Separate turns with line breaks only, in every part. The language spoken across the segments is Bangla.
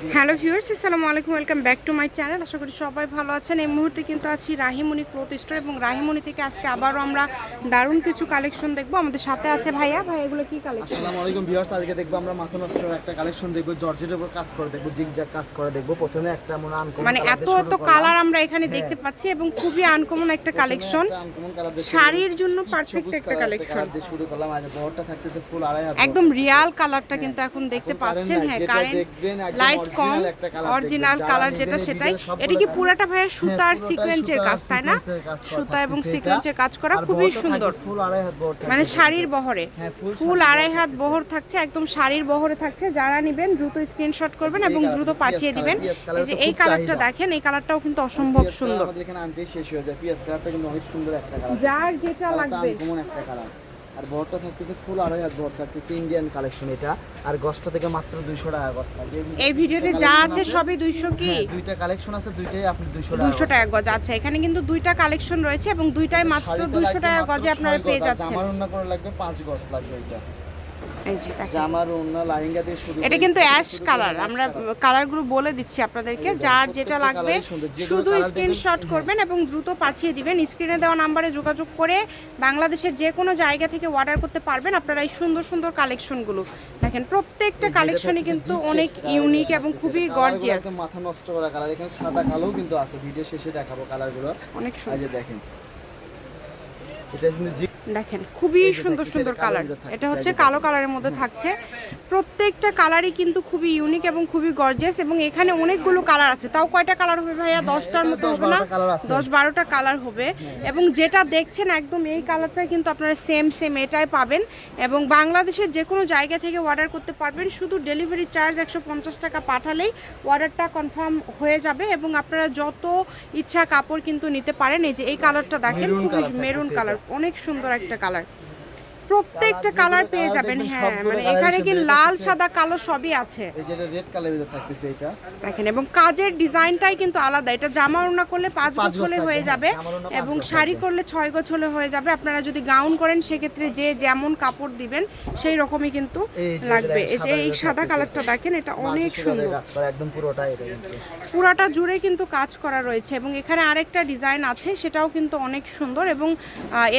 হ্যালো ভিউয়ার্স আসসালামু আলাইকুম welcome back to my channel. আশা করি সবাই ভালো আছেন। এই মুহূর্তে কিন্তু আছি রাহিমণি ক্লথ স্টোর এবং রাহিমণি থেকে আজকে আবারও আমরা দারুণ কিছু কালেকশন দেখব। আমাদের সাথে আছে ভাইয়া। ভাই এগুলো কি কালেকশন?
আসসালামু আলাইকুম ভিউয়ার্স আজকে দেখব আমরা মাথা নষ্টর একটা কালেকশন। দেখব জর্জেটের উপর কাজ করে দেখব জিগজ্যাগ কাজ করে দেখব প্রথমে একটা মনে আনকমন
মানে এত এত কালার আমরা এখানে দেখতে পাচ্ছি এবং খুবই আনকমন একটা কালেকশন। শাড়ির জন্য perfect একটা।
দিয়ে শুরু করলাম। আজ বহরটা থাকতেছে ফুল আড়াই হাত
একদম রিয়াল কালারটা কিন্তু এখন দেখতে পাচ্ছেন। হ্যাঁ কারেন্ট লাইট কম অরিজিনাল কালার যেটা সেটাই। এটা কি পুরাটা ভাইয়া
হ্যাঁ, পুরোটাই
সিকোয়েন্সের কাজ তাই না? সুতা এবং সিকোয়েন্সের কাজ করা খুবই সুন্দর। মানে শাড়ির বহরে।
হ্যাঁ,
ফুল আড়াই হাত বহর থাকছে একদম শাড়ির বহরে থাকছে। যারা নেবেন দ্রুত স্ক্রিনশট করবেন এবং দ্রুত পাঠিয়ে দিবেন। এই যে এই কালারটা দেখেন এই কালারটাও কিন্তু অসম্ভব সুন্দর।
হয়ে
যার যেটা লাগবে।
আর বরটা থাকতেছে ফুল আড়াই হাত বর থাকতেছে ইন্ডিয়ান কালেকশন এটা। আর গসটা থেকে মাত্র দুইশো টাকা গস থাকবে
এই ভিডিওতে যা আছে সবই দুইশো কি?
হ্যাঁ, দুইটা কালেকশন আছে দুইটাই আপনি দুইশো টাকা
দুইশো টাকা গজ আচ্ছা এখানে কিন্তু দুইটা কালেকশন রয়েছে এবং দুইটাই মাত্র দুইশো টাকা গজে আপনারা পেয়ে যাচ্ছেন।
আমার অন্য করে লাগবে পাঁচ গজ লাগবে এটা। জামার ওন্না লাইঙ্গা দিয়ে শুরু
এটা কিন্তু অ্যাশ কালার আমরা কালারগুলো বলে দিচ্ছি আপনাদেরকে যার যেটা লাগবে শুধু স্ক্রিনশট করবেন এবং দ্রুত পাঠিয়ে দিবেন। স্ক্রিনে দেওয়া নাম্বারে যোগাযোগ করে বাংলাদেশের যে কোনো জায়গা থেকে অর্ডার করতে পারবেন আপনারা এই সুন্দর সুন্দর কালেকশনগুলো দেখেন প্রত্যেকটা কালেকশনই কিন্তু অনেক ইউনিক এবং খুবই গর্জিয়াস
মাথা নষ্ট করা কালার এখানে সাদা কালোও কিন্তু আছে। ভিডিও শেষে দেখাবো কালারগুলো
অনেক সুন্দর।
দেখেন। এটা কিন্তু
দেখেন খুবই সুন্দর সুন্দর কালার। এটা হচ্ছে কালো কালারের মধ্যে থাকছে। প্রত্যেকটা কালারই কিন্তু খুবই ইউনিক এবং খুবই গর্জিয়াস এবং এখানে অনেকগুলো কালার আছে। তাও কয়টা কালার হবে ভাইয়া? দশটার মতো হবে না? দশ বারোটা কালার হবে। এবং যেটা দেখছেন একদম এই কালারটা কিন্তু আপনারা সেম সেম এটাই পাবেন। এবং বাংলাদেশের যে কোনো জায়গা থেকে অর্ডার করতে পারবেন। শুধু ডেলিভারি চার্জ একশো পঞ্চাশ টাকা পাঠালেই অর্ডারটা কনফার্ম হয়ে যাবে এবং আপনারা যত ইচ্ছা কাপড় কিন্তু নিতে পারেন এই যে এই কালারটা দেখেন খুবই মেরুন কালার। অনেক সুন্দর একটা কালার প্রত্যেকটা কালার পেয়ে যাবেন হ্যাঁ মানে এখানে কি লাল সাদা কালো সবই আছে।
এই যে এটা রেড ভিতর থাকতেছে এটা।
দেখেন এবং কাজের ডিজাইনটাই কিন্তু আলাদা। এটা জামা ওড়না করলে পাঁচ গজ হলে হয়ে
হ্যাঁ,
যাবে এবং শাড়ি করলে ছয় গজ হলে হয়ে যাবে। আপনারা যদি গাউন করেন সেক্ষেত্রে যে যেমন কাপড় দিবেন সেই রকমই কিন্তু লাগবে। এই যে এই সাদা কালারটা দেখেন এটা অনেক সুন্দর।
একদম পুরোটা
পুরাটা জুড়ে কিন্তু কাজ করা রয়েছে এবং এখানে আরেকটা ডিজাইন আছে সেটাও কিন্তু অনেক সুন্দর এবং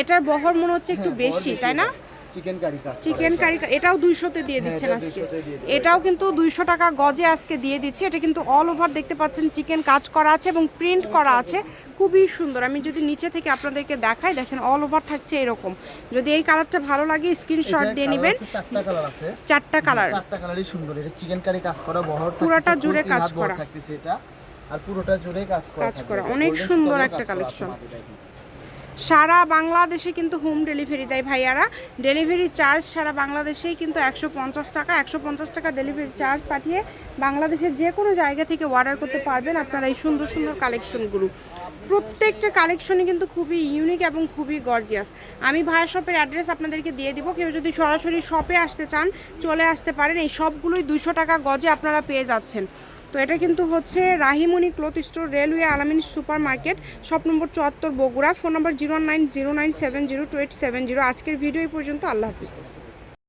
এটার বহর মনে হচ্ছে একটু বেশি তাই না?
চিকেন কারি
চিকেন কারি এটাও দুইশোতে দিয়ে
হ্যাঁ,
দিচ্ছেন আজকে।
200 তে দিয়ে দিচ্ছি।
এটাও কিন্তু দুইশো টাকা গজে আজকে দিয়ে দিচ্ছি। এটা কিন্তু অল ওভার দেখতে পাচ্ছেন চিকেন কাজ করা আছে এবং প্রিন্ট করা আছে। খুবই সুন্দর। আমি যদি নিচে থেকে আপনাদেরকে দেখাই দেখেন অল ওভার থাকছে এরকম। যদি এই কালারটা ভালো লাগে স্ক্রিনশট দিয়ে নেবেন।
চারটা কালার আছে।
চারটা কালার
চারটা কালারই সুন্দর। এটা চিকেন কারি কাজ করা বহর
পুরোটা জুড়ে কাজ করা।
থাকতেছে এটা। আর পুরোটা জুড়ে কাজ করা
কাজ করা, অনেক সুন্দর একটা
কাজ
সারা বাংলাদেশে কিন্তু হোম ডেলিভারি দেয় ভাইয়ারা। ডেলিভারি চার্জ সারা বাংলাদেশেই কিন্তু একশো পঞ্চাশ টাকা, একশো পঞ্চাশ টাকা ডেলিভারি চার্জ পাঠিয়ে বাংলাদেশের যে কোনো জায়গা থেকে অর্ডার করতে পারবেন আপনারা এই সুন্দর সুন্দর কালেকশনগুলো প্রত্যেকটা কালেকশনই কিন্তু খুবই ইউনিক এবং খুবই গর্জিয়াস আমি ভাইয়া শপের অ্যাড্রেস আপনাদেরকে দিয়ে দিব। কেউ যদি সরাসরি শপে আসতে চান, চলে আসতে পারেন। এই সবগুলোই দুশো টাকা গজে আপনারা পেয়ে যাচ্ছেন। তো এটা কিন্তু হচ্ছে Rahimani cloth store, railway Alamin super market shop number চুয়াত্তর Bogura, phone number zero nine zero nine seven zero two eight seven zero. আজকের ভিডিও পর্যন্ত, আল্লাহ হাফিজ।